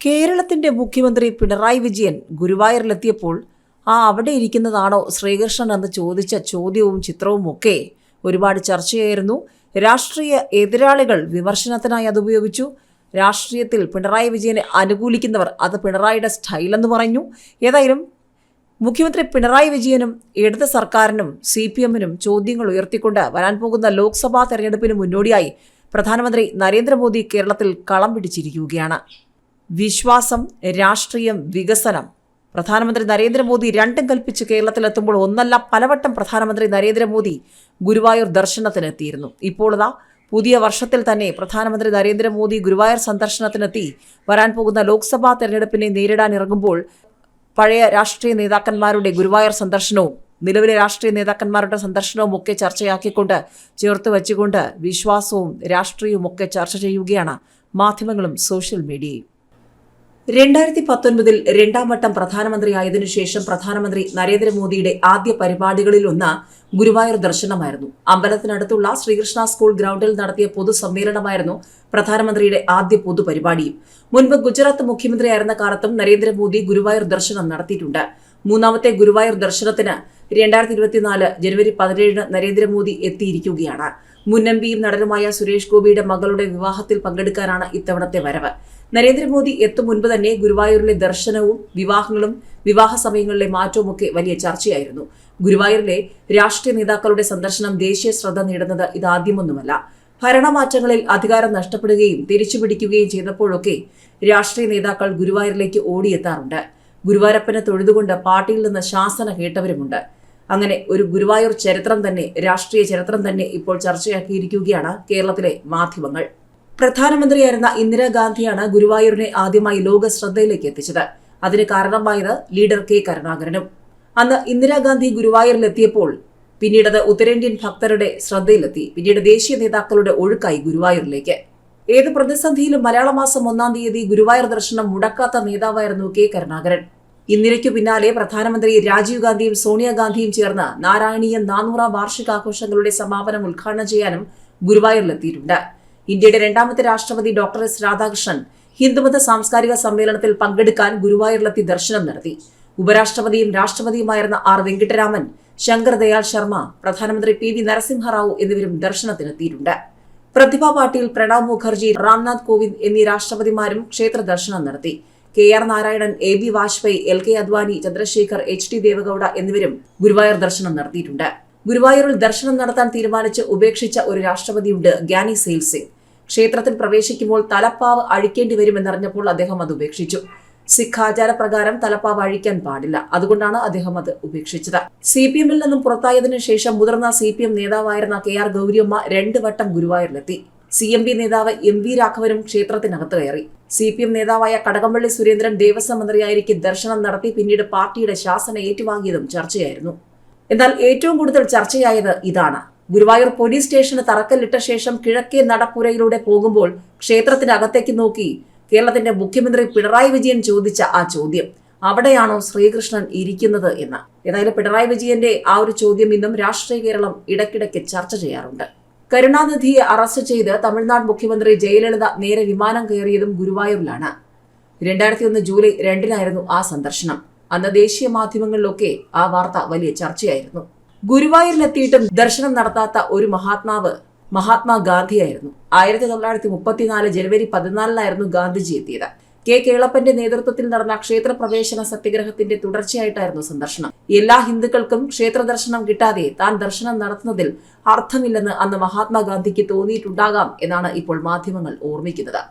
കേരളത്തിന്റെ മുഖ്യമന്ത്രി പിണറായി വിജയൻ ഗുരുവായൂരിലെത്തിയപ്പോൾ ആ അവിടെ ഇരിക്കുന്നതാണോ ശ്രീകൃഷ്ണൻ എന്ന് ചോദിച്ച ചോദ്യവും ചിത്രവും ഒക്കെ? ഒരുപാട് ചർച്ചയായിരുന്നു. രാഷ്ട്രീയ എതിരാളികൾ വിമർശനത്തിനായി അത് ഉപയോഗിച്ചു. രാഷ്ട്രീയത്തിൽ പിണറായി വിജയനെ അനുകൂലിക്കുന്നവർ അത് പിണറായിയുടെ സ്റ്റൈലെന്ന് പറഞ്ഞു. ഏതായാലും മുഖ്യമന്ത്രി പിണറായി വിജയനും ഇടത് സർക്കാരിനും സി പി എമ്മിനും ചോദ്യങ്ങൾ ഉയർത്തിക്കൊണ്ട് വരാൻ പോകുന്ന ലോക്സഭാ തെരഞ്ഞെടുപ്പിന് മുന്നോടിയായി പ്രധാനമന്ത്രി നരേന്ദ്രമോദി കേരളത്തിൽ കളം പിടിച്ചിരിക്കുകയാണ്. വിശ്വാസം രാഷ്ട്രീയം വികസനം. പ്രധാനമന്ത്രി നരേന്ദ്രമോദി രണ്ടും കൽപ്പിച്ച് കേരളത്തിലെത്തുമ്പോൾ ഒന്നല്ല പലവട്ടം പ്രധാനമന്ത്രി നരേന്ദ്രമോദി ഗുരുവായൂർ ദർശനത്തിനെത്തിയിരുന്നു. ഇപ്പോൾ ഇതാ പുതിയ വർഷത്തിൽ തന്നെ പ്രധാനമന്ത്രി നരേന്ദ്രമോദി ഗുരുവായൂർ സന്ദർശനത്തിനെത്തി. വരാൻ പോകുന്ന ലോക്സഭാ തെരഞ്ഞെടുപ്പിനെ നേരിടാൻ ഇറങ്ങുമ്പോൾ പഴയ രാഷ്ട്രീയ നേതാക്കന്മാരുടെ ഗുരുവായൂർ സന്ദർശനവും നിലവിലെ രാഷ്ട്രീയ നേതാക്കന്മാരുടെ സന്ദർശനവും ഒക്കെ ചർച്ചയാക്കിക്കൊണ്ട് ചേർത്ത് വച്ചുകൊണ്ട് വിശ്വാസവും രാഷ്ട്രീയവും ഒക്കെ ചർച്ച ചെയ്യുകയാണ് മാധ്യമങ്ങളും സോഷ്യൽ മീഡിയയും. രണ്ടായിരത്തി പത്തൊൻപതിൽ രണ്ടാം വട്ടം പ്രധാനമന്ത്രിയായതിനു ശേഷം പ്രധാനമന്ത്രി നരേന്ദ്രമോദിയുടെ ആദ്യ പരിപാടികളിൽ പരിപാടികളിലൊന്ന് ഗുരുവായൂർ ദർശനമായിരുന്നു. അമ്പലത്തിനടുത്തുള്ള ശ്രീകൃഷ്ണ സ്കൂൾ ഗ്രൗണ്ടിൽ നടത്തിയ പൊതുസമ്മേളനമായിരുന്നു പ്രധാനമന്ത്രിയുടെ ആദ്യ പൊതുപരിപാടിയും. മുൻപ് ഗുജറാത്ത് മുഖ്യമന്ത്രിയായിരുന്ന കാലത്തും നരേന്ദ്രമോദി ഗുരുവായൂർ ദർശനം നടത്തിയിട്ടുണ്ട്. മൂന്നാമത്തെ ഗുരുവായൂർ ദർശനത്തിന് രണ്ടായിരത്തി ഇരുപത്തിനാല് ജനുവരി പതിനേഴിന് നരേന്ദ്രമോദി എത്തിയിരിക്കുകയാണ്. മുൻ എം പിയും നടനുമായ സുരേഷ് ഗോപിയുടെ മകളുടെ വിവാഹത്തിൽ പങ്കെടുക്കാനാണ് ഇത്തവണത്തെ വരവ്. നരേന്ദ്രമോദി എത്തും മുൻപ് തന്നെ ഗുരുവായൂരിലെ ദർശനവും വിവാഹങ്ങളും വിവാഹ സമയങ്ങളിലെ മാറ്റവും ഒക്കെ വലിയ ചർച്ചയായിരുന്നു. ഗുരുവായൂരിലെ രാഷ്ട്രീയ നേതാക്കളുടെ സന്ദർശനം ദേശീയ ശ്രദ്ധ നേടുന്നത് ഇതാദ്യമൊന്നുമല്ല. ഭരണമാറ്റങ്ങളിൽ അധികാരം നഷ്ടപ്പെടുകയും തിരിച്ചുപിടിക്കുകയും ചെയ്തപ്പോഴൊക്കെ രാഷ്ട്രീയ നേതാക്കൾ ഗുരുവായൂരിലേക്ക് ഓടിയെത്താറുണ്ട്. ഗുരുവായൂരപ്പനെ തൊഴുതുകൊണ്ട് പാർട്ടിയിൽ നിന്ന് ശാസന കേട്ടവരുമുണ്ട്. അങ്ങനെ ഒരു ഗുരുവായൂർ ചരിത്രം തന്നെ രാഷ്ട്രീയ ചരിത്രം തന്നെ ഇപ്പോൾ ചർച്ചയാക്കിയിരിക്കുകയാണ് കേരളത്തിലെ മാധ്യമങ്ങൾ. പ്രധാനമന്ത്രിയായിരുന്ന ഇന്ദിരാഗാന്ധിയാണ് ഗുരുവായൂരിനെ ആദ്യമായി ലോക ശ്രദ്ധയിലേക്ക് എത്തിച്ചത്. അതിന് കാരണമായത് ലീഡർ കെ കരുണാകരനും. അന്ന് ഇന്ദിരാഗാന്ധി ഗുരുവായൂരിലെത്തിയപ്പോൾ പിന്നീടത് ഉത്തരേന്ത്യൻ ഭക്തരുടെ ശ്രദ്ധയിലെത്തി. പിന്നീട് ദേശീയ നേതാക്കളുടെ ഒഴുക്കായി ഗുരുവായൂരിലേക്ക്. ഏത് പ്രതിസന്ധിയിലും മലയാള മാസം ഒന്നാം തീയതി ഗുരുവായൂർ ദർശനം മുടക്കാത്ത നേതാവായിരുന്നു കെ കരുണാകരൻ. ഇന്ദിരയ്ക്കു പിന്നാലെ പ്രധാനമന്ത്രി രാജീവ് ഗാന്ധിയും സോണിയാഗാന്ധിയും ചേർന്ന് നാരായണീയ നാനൂറാം വാർഷികാഘോഷങ്ങളുടെ സമാപനം ഉദ്ഘാടനം ചെയ്യാനും ഗുരുവായൂരിലെത്തിയിട്ടുണ്ട്. ഇന്ത്യയുടെ രണ്ടാമത്തെ രാഷ്ട്രപതി ഡോക്ടർ എസ്. രാധാകൃഷ്ണൻ ഹിന്ദുമത സാംസ്കാരിക സമ്മേളനത്തിൽ പങ്കെടുക്കാൻ ഗുരുവായൂരിലെത്തി ദർശനം നടത്തി. ഉപരാഷ്ട്രപതിയും രാഷ്ട്രപതിയുമായിരുന്ന ആർ വെങ്കിട്ടരാമൻ ശങ്കർ ദയാൽ ശർമ്മ പ്രധാനമന്ത്രി പി വി നരസിംഹറാവു എന്നിവരും ദർശനത്തിനെത്തിയിട്ടുണ്ട്. പ്രതിഭ പാട്ടീൽ പ്രണബ് മുഖർജി രാംനാഥ് കോവിന്ദ് എന്നീ രാഷ്ട്രപതിമാരും ക്ഷേത്ര ദർശനം നടത്തി. K R Narayanan A B Vajpayee L K Advani Chandrashekhar H D Deve Gowda എന്നിവരും ഗുരുവായൂർ ദർശനം നടത്തിയിട്ടുണ്ട്. ഗുരുവായൂരിൽ ദർശനം നടത്താൻ തീരുമാനിച്ച് ഉപേക്ഷിച്ച ഒരു രാഷ്ട്രപതിയുണ്ട് ഗ്യാനി സെയിൽ ക്ഷേത്രത്തിൽ പ്രവേശിക്കുമ്പോൾ തലപ്പാവ് അഴിക്കേണ്ടി വരുമെന്നറിഞ്ഞപ്പോൾ അദ്ദേഹം അത് ഉപേക്ഷിച്ചു. സിഖ് ആചാരപ്രകാരം തലപ്പാവ് അഴിക്കാൻ പാടില്ല. അതുകൊണ്ടാണ് അദ്ദേഹം അത് ഉപേക്ഷിച്ചത്. സി പി എമ്മിൽ നിന്നും പുറത്തായതിനു ശേഷം മുതിർന്ന സി പി എം നേതാവായിരുന്ന കെ ആർ ഗൗരിയമ്മ രണ്ട് വട്ടം ഗുരുവായൂരിലെത്തി. സി എം പി നേതാവ് എം വി രാഘവനും ക്ഷേത്രത്തിനകത്ത് കയറി. സി പി എം നേതാവായ കടകംപള്ളി സുരേന്ദ്രൻ ദേവസ്വം മന്ത്രിയായിരിക്കെ ദർശനം നടത്തി പിന്നീട് പാർട്ടിയുടെ ശാസന ഏറ്റുവാങ്ങിയതും ചർച്ചയായിരുന്നു. എന്നാൽ ഏറ്റവും കൂടുതൽ ചർച്ചയായത് ഇതാണ്. ഗുരുവായൂർ പോലീസ് സ്റ്റേഷന് തറക്കല്ലിട്ട ശേഷം കിഴക്കേ നടപ്പുരയിലൂടെ പോകുമ്പോൾ ക്ഷേത്രത്തിനകത്തേക്ക് നോക്കി കേരളത്തിന്റെ മുഖ്യമന്ത്രി പിണറായി വിജയൻ ചോദിച്ച ആ ചോദ്യം അവിടെയാണോ ശ്രീകൃഷ്ണൻ ഇരിക്കുന്നത്? എന്ന്. ഏതായാലും പിണറായി വിജയന്റെ ആ ഒരു ചോദ്യം ഇന്നും രാഷ്ട്രീയ കേരളം ഇടയ്ക്കിടയ്ക്ക് ചർച്ച ചെയ്യാറുണ്ട്. കരുണാനിധിയെ അറസ്റ്റ് ചെയ്ത് തമിഴ്നാട് മുഖ്യമന്ത്രി ജയലളിത നേരെ വിമാനം കയറിയതും ഗുരുവായൂരിലാണ്. രണ്ടായിരത്തി ഒന്ന് ജൂലൈ രണ്ടിനായിരുന്നു ആ സന്ദർശനം. അന്ന് ദേശീയ മാധ്യമങ്ങളിലൊക്കെ ആ വാർത്ത വലിയ ചർച്ചയായിരുന്നു. ഗുരുവായൂരിലെത്തിയിട്ടും ദർശനം നടത്താത്ത ഒരു മഹാത്മാവ് മഹാത്മാഗാന്ധിയായിരുന്നു. ആയിരത്തി തൊള്ളായിരത്തി മുപ്പത്തിനാല് ജനുവരി പതിനാലിനായിരുന്നു ഗാന്ധിജി എത്തിയത്. കെ കേളപ്പന്റെ നേതൃത്വത്തിൽ നടന്ന ക്ഷേത്ര പ്രവേശന സത്യഗ്രഹത്തിന്റെ തുടർച്ചയായിട്ടായിരുന്നു സന്ദർശനം. എല്ലാ ഹിന്ദുക്കൾക്കും ക്ഷേത്ര ദർശനം കിട്ടാതെ താൻ ദർശനം നടത്തുന്നതിൽ അർത്ഥമില്ലെന്ന് അന്ന് മഹാത്മാഗാന്ധിക്ക് തോന്നിയിട്ടുണ്ടാകാം എന്നാണ് ഇപ്പോൾ മാധ്യമങ്ങൾ ഓർമ്മിക്കുന്നത്.